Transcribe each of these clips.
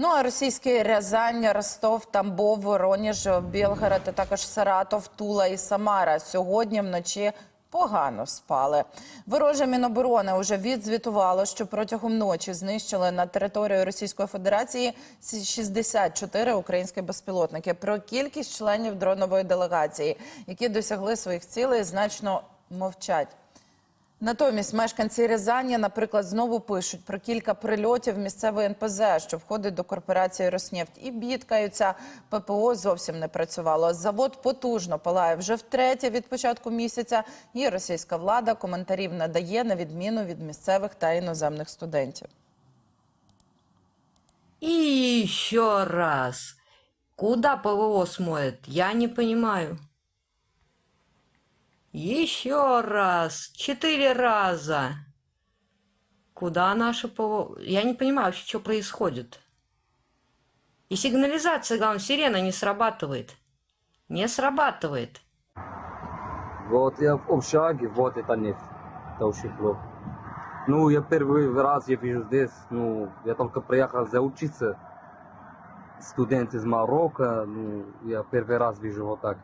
Ну а російські Рязань, Ростов, Тамбов, Воронеж, Білгород, а також Саратов, Тула і Самара сьогодні вночі. Погано спали. Вороже Міноборони вже відзвітувало, що протягом ночі знищили на територію Російської Федерації 64 українські безпілотники. Про кількість членів дронової делегації, які досягли своїх цілей, значно мовчать. Натомість мешканці Рязані, наприклад, знову пишуть про кілька прильотів місцевої НПЗ, що входить до корпорації Роснефть, і бідкаються. ППО зовсім не працювало. Завод потужно палає вже втретє від початку місяця. І російська влада коментарів не дає на відміну від місцевих та іноземних студентів. И еще раз. Куда ПВО смоет? Я не понимаю. Еще раз. Четыре раза. Куда наше ПВО? Я не понимаю вообще, что происходит. И сигнализация, главное, сирена не срабатывает. Не срабатывает. Вот я в общаге, вот это нефть. Это очень плохо. Ну, я первый раз я вижу здесь, ну, я только приехал заучиться. Студент из Марокко, ну, я первый раз вижу вот так.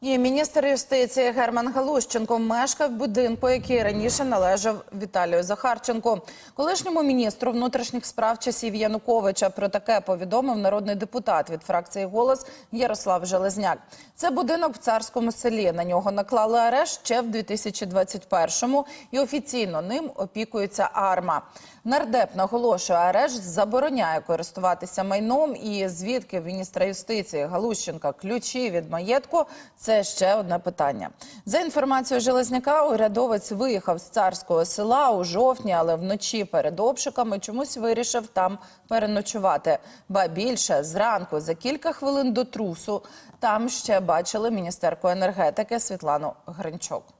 І міністр юстиції Герман Галущенко мешкав будинку, який раніше належав Віталію Захарченку. Колишньому міністру внутрішніх справ часів Януковича про таке повідомив народний депутат від фракції Голос Ярослав Железняк. Це будинок в царському селі. На нього наклали арешт ще в 2021-му і офіційно ним опікується АРМА. Нардеп наголошує, арешт забороняє користуватися майном. І звідки міністра юстиції Галущенка ключі від маєтку це ще одне питання. За інформацією Железняка, урядовець виїхав з царського села у жовтні, але вночі перед обшуками чомусь вирішив там переночувати. Ба більше зранку за кілька хвилин до трусу там ще бачили міністерку енергетики Світлану Гринчук.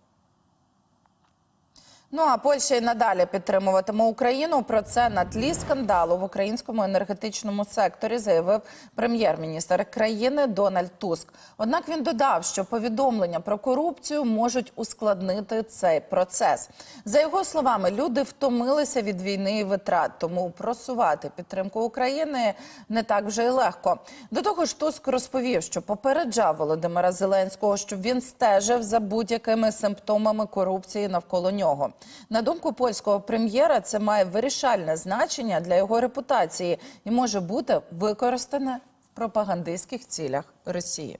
Ну а Польща й надалі підтримуватиме Україну. Про це на тлі скандалу в українському енергетичному секторі заявив прем'єр-міністр країни Дональд Туск. Однак він додав, що повідомлення про корупцію можуть ускладнити цей процес. За його словами, люди втомилися від війни і витрат, тому просувати підтримку України не так вже й легко. До того ж, Туск розповів, що попереджав Володимира Зеленського, щоб він стежив за будь-якими симптомами корупції навколо нього. На думку польського прем'єра, це має вирішальне значення для його репутації і може бути використане в пропагандистських цілях Росії.